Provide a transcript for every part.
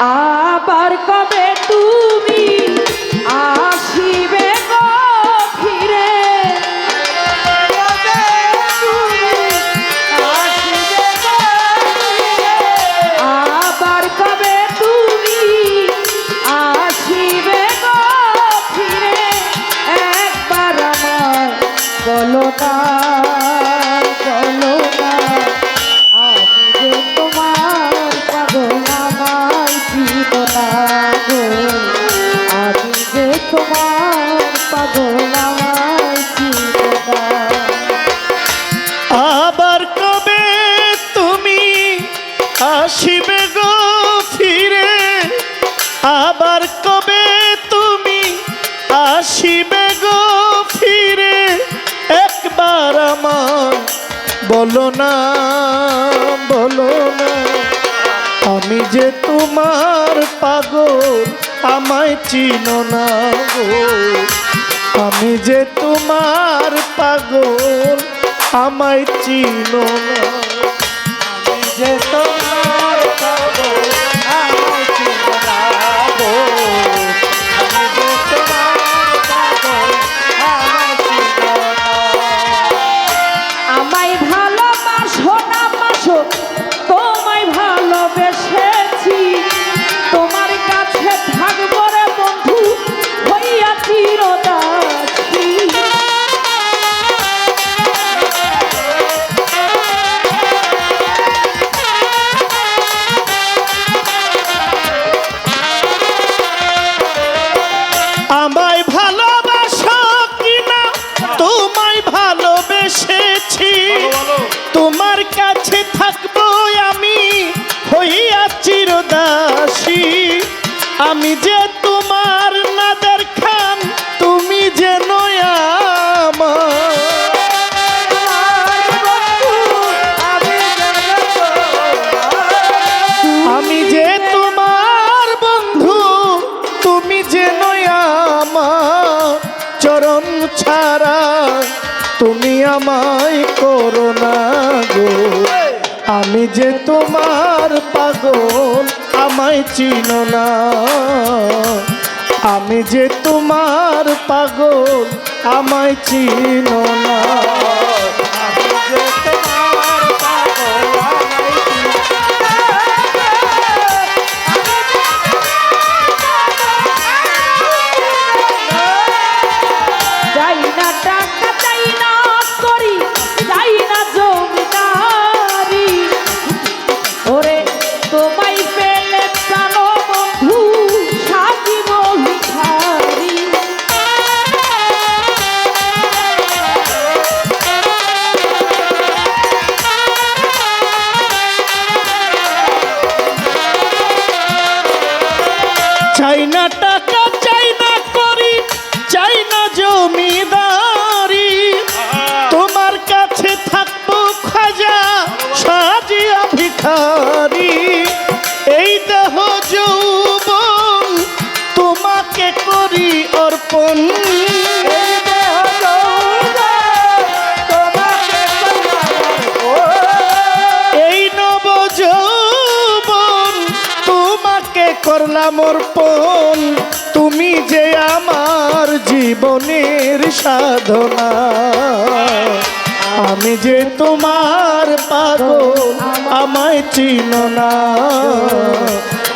আবার কবে তুমি আসিবে গো ফিরে, একবার আমার। বলো না বলো না, আমি যে তোমার পাগল, আমায় চিনো না গো। আমি যে তোমার পাগল, আমায় চিনো না। আমি যে তোমার তোমায় ভালোবেসেছি। তোমার কাছে থাকব আমি হইয়া চিরদাসী। আমি যে তোমার নাদের খান তুমি যে নয়ামা আমি যে তোমার বন্ধু তুমি যে নয়ামা চরণ ছাড়া তুমি আমায় করো না গো। আমি যে তোমার পাগল, আমায় চিনো না। আমি যে তোমার পাগল, আমায় চিনো না। করি অর্পণ। এই নব যৌবন তোমাকে করলাম অর্পণ তুমি যে আমার জীবনের সাধনা। আমি যে তোমার পাগল, আমায় চিনো না।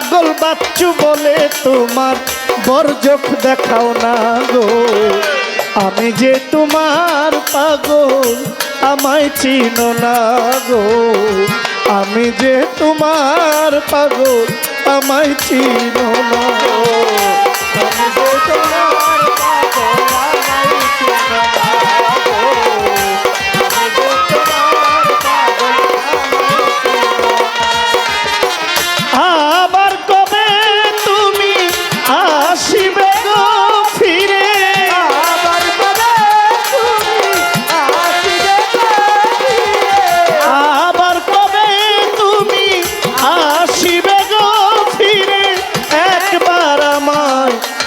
চাচ্ছু বলে তোমার বরজক দেখাও না গো। আমি যে তোমার পাগল, আমায় চিনো না গো। আমি যে তোমার পাগল, আমায় চিনো না গো। আমি যে তোমার পাগল, আমায়